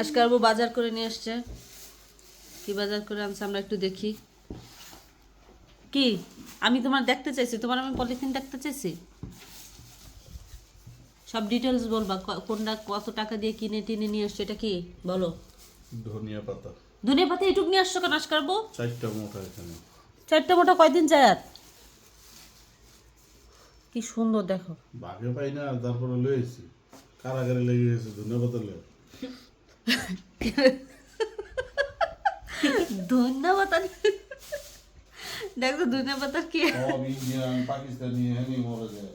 আজকে আরবো বাজার করে নিয়ে আসছে। কি বাজার করে আনছে আমরা একটু দেখি। কি? আমি তোমার দেখতে চাইছি তোমার আমি পলিথিন দেখতে চাইছি? সব ডিটেলস বলবা কোনটা কত টাকা দিয়ে কিনে টিনে নিয়ে আসছো এটা কি? বলো। ধনিয়া পাতা। দুনিয়া পাতে এটুক নিয়ে আসছো কেন আজকে আরবো? চারটা মোটা এখানে। চারটা মোটা কয়দিন যায়? আর কি সুন্দর দেখো। ভাগে পাই না তারপরে লয়েছি কারাগারে লেগে গেছে ধনিয়া পাতা লয়ে। ধন্যবাদ পাতা দেখো ধনিয়া পাতা কি ইন্ডিয়ান পাকিস্তানি হ্যানি মরে যায়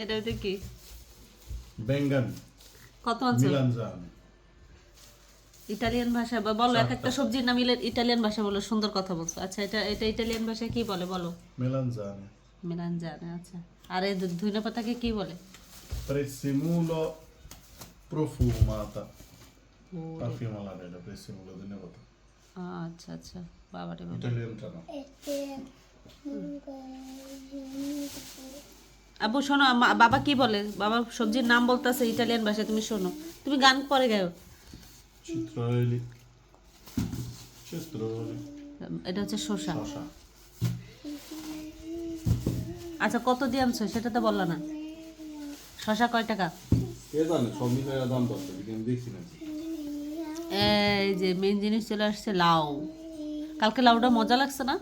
এটা হচ্ছে কি বেঙ্গান কত ইটালিয়ান ভাষা বা বলো এক একটা সবজির নাম ইলে- ইটালিয়ান ভাষা বলো সুন্দর কথা বলছো। আচ্ছা এটা এটা ইটালিয়ান ভাষায় কি বলে বলো? মিলান জান আচ্ছা। আর এই ধুইনা পাতাকে কি বলে? Prezimulo profumata. ও, Parfumata এটা prezimulo ধনিয়া পাতা আচ্ছা আচ্ছা বাবারে বাবা ইটালিয়ানটা না আবু শোনো বাবা কি বলে? বাবা সবজির নাম বলতেছে ইটালিয়ান ভাষায় তুমি শোনো। তুমি গান পরে গাও চিত্রলি চিত্রলি এটা হচ্ছে শসা। শশা আচ্ছা কত দিয়ে আনছো? সেটা তো বললা না। শসা কয় টাকা? কে জানে সব মিলে দাম দশ টাকা আমি দেখছি না। এই যে মেন জিনিস চলে আসছে লাউ। কালকে লাউটা মজা লাগছে না?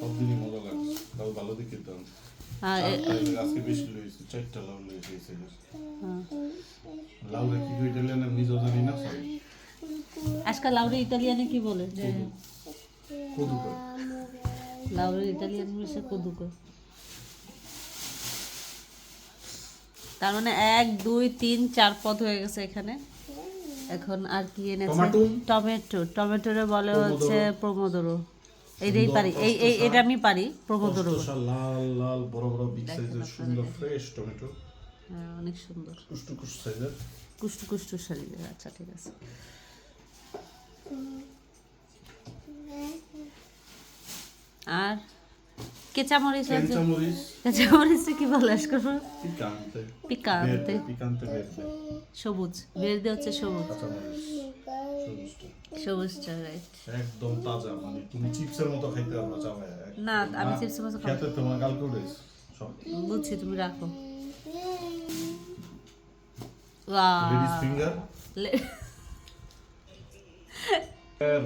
সব দিনই মজা লাগছে। তাও ভালো দেখে দাম আজকে বেশি লইছি চারটা লাউ লইছি হ্যাঁ। লাউ কি ইটালিয়ান আমি নিজেও জানি না আজকাল লাউরে ইটালিয়ানে কি বলে? লাউরে ইটালিয়ান মিশে কদুকো। তার মানে এক দুই তিন চার পদ হয়ে গেছে এখানে। এখন আর কি এনেছে? টমেটো? টমেটো। টমেটোরে বলে হচ্ছে প্রমোদরো। এইটাই পারি এই এই এটা আমি পারি প্রমোদরো। লাল লাল বড় বড় বিগ সাইজের সুন্দর ফ্রেশ টমেটো। হ্যাঁ অনেক সুন্দর। কুষ্টু কুষ্টু সাইজের কুষ্টু কুষ্টু শরীরে আচ্ছা ঠিক আছে। আর কেঁচামরিচ কেঁচামরিচ কাঁচামরিচ কি বলে আজকাল পিকান্তে। পিকান্তে। পিকান্তে ভেরদে সবুজ। হচ্ছে সবুজ। সবুজটা রাইট একদম তাজা মানে তুমি চিপসের মতো খাইতে পারবা চাবায় না আমি চিপসের মতো খেতে তোমার কালকে উঠেছ বুঝছি তুমি রাখো। লেডিস ফিঙ্গার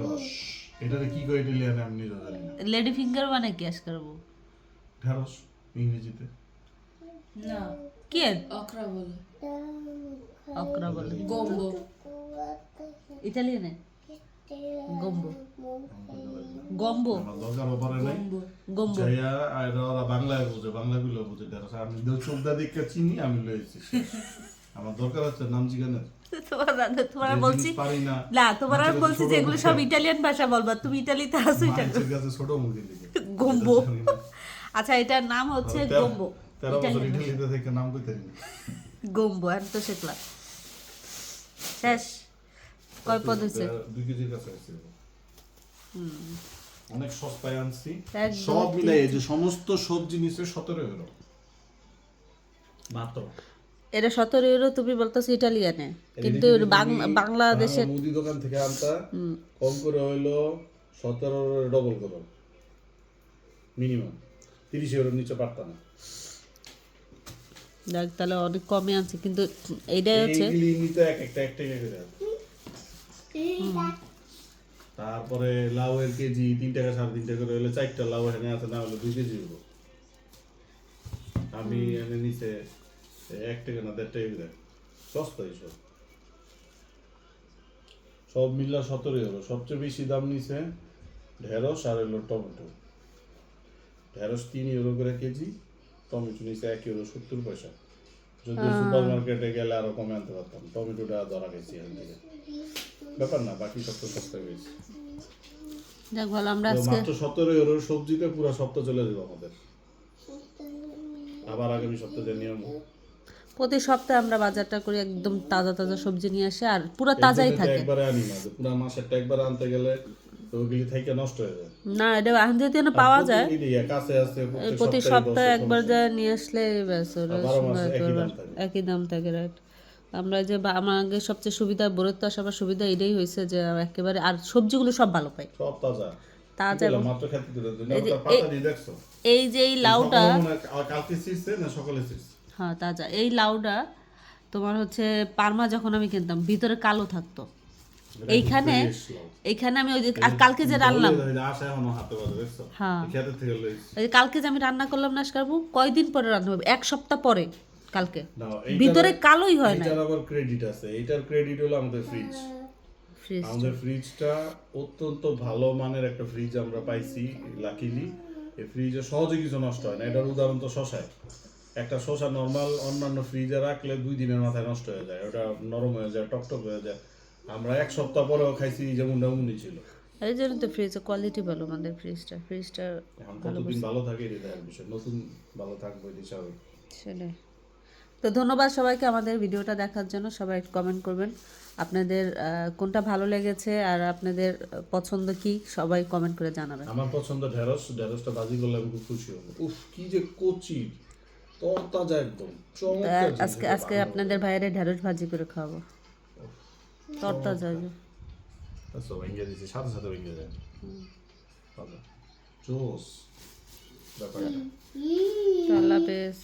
রস কি কই ইটালিয়ানে আমি নিজে জানি না। লেডি ফিঙ্গার মানে আজ করব ঢেঁড়স ইংরেজিতে। না। কি? অকরা বলে। অকরা বলে। গম্বো। ইটালিয়ানে গম্বো। গম্বো? দরকার ব্যাপারে নাই। গম্বো। যাইয়া আর ওরা বাংলায় বুঝে বাংলাগুলো বুঝে ঢেঁড়স। আমি দেও চোখ দা দেখে চিনি আমি লয়েছি আমার দরকার হচ্ছে নাম জিগানের তোমার বলছি না তোমার আর বলছি ছোট যে এগুলো মুখে। সব ইটালিয়ান ভাষা বলবা। তুমি ইটালিতে আসো ইটালি। মানুষের কাছে ছোট দিকে গম্বো। আচ্ছা এটার নাম হচ্ছে গম্বো তেরো বছর ইটালিতে থেকে নাম কইতে গম্বো তো শিখলাম শেষ। কয় পদ হয়েছে দুই কেজির কাছে আছে অনেক সস্তায় আনছি। সব মিলাই যে সমস্ত সবজি নিচে সতেরো ইউরো মাত্র। এটা সতেরো ইউরো তুমি বলতেছো ইটালিয়ানে। কিন্তু বাংলাদেশের মুদি দোকান থেকে আনতা। কম করে হইল সতেরো ডবল করো। মিনিমাম। তিরিশ ইউরোর নিচে পারতাম না। দেখ তাহলে অনেক কমে আছে কিন্তু এইটাই হচ্ছে এইগুলি এক একটা এক টাকা করে দেয়। তারপরে লাউ এর কেজি তিন টাকা সাড়ে তিন টাকা করে হলে চারটা লাউ এখানে আছে না হলে দুই কেজি হলো। আমি এনে নিচে এক টাকা না দেড় টাকা করে সস্তা এইসব সব। মিল্লা সতেরো হলো। সবচেয়ে বেশি দাম নিছে ঢেঁড়স আর হলো টমেটো। ঢেঁড়স তিন ইউরো করে কেজি টমেটো নিচে এক ইউরো সত্তর পয়সা। যদি সুপার মার্কেটে গেলে আরও কমে আনতে পারতাম। টমেটোটা ধরা গেছি এখান থেকে ব্যাপার না বাকি সব তো সস্তা গেছে যাক ভালো আমরা আজকে মাত্র সতেরো ইউরোর সবজিতে পুরো সপ্তাহ চলে যাবে আমাদের। আবার আগামী সপ্তাহে নিয়ম। প্রতি সপ্তাহে আমরা বাজারটা করি একদম তাজা তাজা সবজি নিয়ে আসে আর পুরো তাজাই থাকে একবারে আনি না পুরো মাসেরটা একবারে আনতে গেলে ওগুলি থেকে নষ্ট হয়ে যায়। না এটা এখন যদি না পাওয়া যায় কাছে আছে প্রতি সপ্তাহে একবার রকম যা নিয়ে আসলে ব্যাস একই দাম থাকে। রাইট আমরা যে আগে সবচেয়ে সুবিধা বরত্ব আসার সুবিধা এটাই হয়েছে যে একেবারে আর সবজিগুলো সব ভালো পাই। সব তাজা। এই যে এই লাউটা হ্যাঁ তাজা। এই লাউটা তোমার হচ্ছে পারমা যখন আমি কিনতাম ভিতরে কালো থাকতো। এইখানে এইখানে আমি ওই যে কালকে যে রান্নাম হ্যাঁ। ওই কালকে যে আমি রান্না করলাম না কয়দিন পরে রান্না হবে? এক সপ্তাহ পরে কালকে। ভিতরে কালোই হয় না। এইটার আবার ক্রেডিট আছে। এইটার ক্রেডিট হলো আমাদের ফ্রিজ ফ্রিজ আমাদের ফ্রিজটা অত্যন্ত ভালো মানের একটা ফ্রিজ আমরা পাইছি লাকিলি এই ফ্রিজে সহজে কিছু নষ্ট হয় না। এটার উদাহরণ তো শশায়। একটা শশা নর্মাল অন্যান্য ফ্রিজে রাখলে দুই দিনের মাথায় নষ্ট হয়ে যায়। ওটা নরম হয়ে যায় টকটক হয়ে যায়। আমরা এক সপ্তাহ পরেও খাইছি যেমন তেমনই ছিল। এই জন্য তো ফ্রিজের কোয়ালিটি ভালো আমাদের ফ্রিজটা ফ্রিজটা কতদিন ভালো থাকে এটা দেখার বিষয় নতুন ভালো থাকবে এটি স্বাভাবিক। সেটাই। তো ধন্যবাদ সবাইকে আমাদের ভিডিওটা দেখার জন্য সবাই কমেন্ট করবেন। আপনাদের কোনটা ভালো লেগেছে আর আপনাদের পছন্দ কি সবাই কমেন্ট করে জানাবেন। আমার পছন্দ ঢেঁড়স ঢেঁড়সটা ভাজি করলে আমি খুব খুশি হব। উফ কি যে কচি তরতাজা একদম আজকে আজকে আপনাদের ভাইয়ের ঢেঁড়স ভাজি করে খাওয়াবো। তরতাজা যে। আচ্ছা ভেঙে দিয়েছি সাথে সাথে ভেঙে যায় ভালো। জোস। ব্যাপারটা। আল্লাহ হাফেজ